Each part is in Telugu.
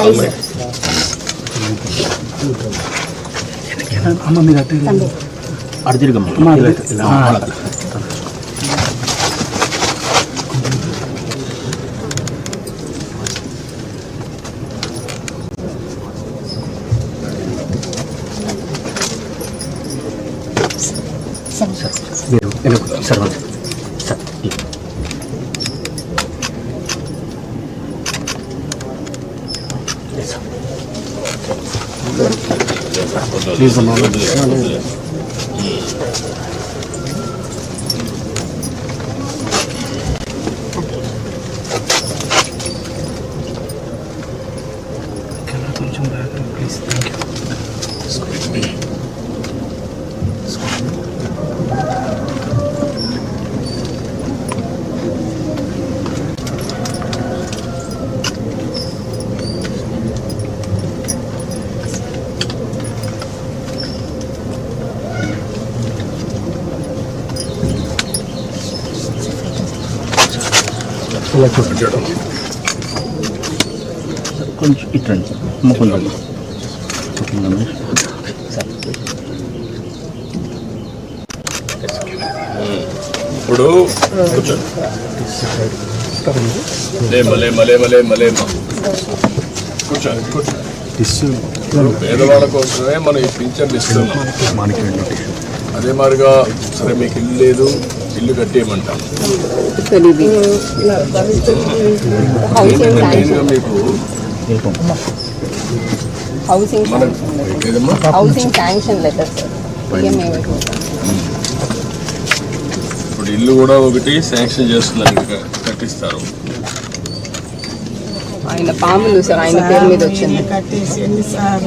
అమ్మాయి. అమ్మ మీరు అట్టే అటు తిరగమ్మ ఇలా, ఇలా, అలా. మీరు వెనక్కు సార్ వన్ సార్ ప్లీజ్ అమ్మా Excuse me. Excuse me. ఇలా చూడండి కొంచెం ముకుందండి సార్ ఇప్పుడు పేదవాళ్ళ కోసమే మనం ఈ పింఛన్ ఇస్తున్నాం. అదే మాదిరిగా సరే మీకు ఇల్లు లేదు. ఇల్లు కట్టేయమంటాం. తెలియదు ఏంటంటే మెయిన్గా మీకు హౌసింగ్ మన ఏదమ్మా? Housing sanction letter sir EMI ఇప్పుడు ఇల్లు కూడా ఒకటి శాంక్షన్ చేస్తున్నారు ఇంకా కట్టిస్తారు. ఆయన పాములు సార్ ఆయన పేరు మీద వచ్చింది. కట్టేసింది సార్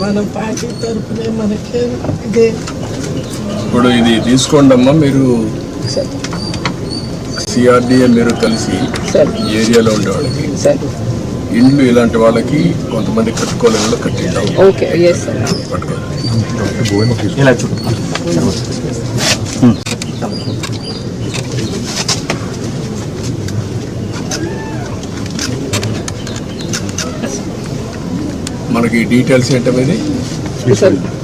మన పార్టీ తరఫునే మనకి ఇదే. ఇప్పుడు ఇది తీసుకోండి అమ్మా మీరు సార్. సిఆర్డిఏ మీరు కలిసి ఏరియాలో ఉండే వాళ్ళకి సార్. ఇండ్లు ఇలాంటి వాళ్ళకి కొంతమంది కట్టుకోలేని వాళ్ళు మనకి డీటెయిల్స్ ఏంటనేది sir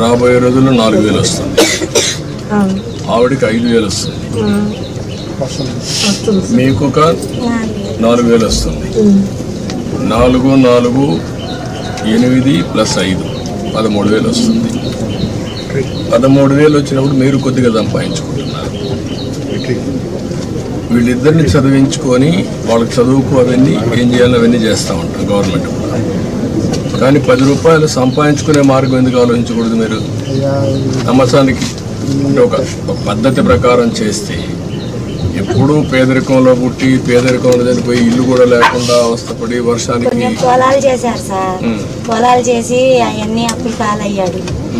రాబోయే రోజుల్లో నాలుగు వేలు వస్తుంది ఆవిడకి ఐదు వేలు వస్తుంది. మీకు ఒక నాలుగు వేలు వస్తుంది. నాలుగు నాలుగు ఎనిమిది ప్లస్ ఐదు పదమూడు వేలు వస్తుంది. పదమూడు వేలు వచ్చినప్పుడు మీరు కొద్దిగా సంపాదించుకుంటున్నారు. వీళ్ళిద్దరిని చదివించుకొని వాళ్ళకి చదువుకు అవన్నీ ఏం చేయాలో అవన్నీ చేస్తూ ఉంటారు గవర్నమెంట్. కానీ పది రూపాయలు సంపాదించుకునే మార్గం ఎందుకు ఆలోచించకూడదు మీరు? సంవత్సరానికి ఒక పద్ధతి ప్రకారం చేస్తే ఎప్పుడూ పేదరికంలో పుట్టి పేదరికంలో చనిపోయి ఇల్లు కూడా లేకుండా అవస్థపడి వర్షానికి పొలాలు చేశారు సార్. పొలాలు చేసి అవన్నీ అప్పులు పాలయ్యాడు.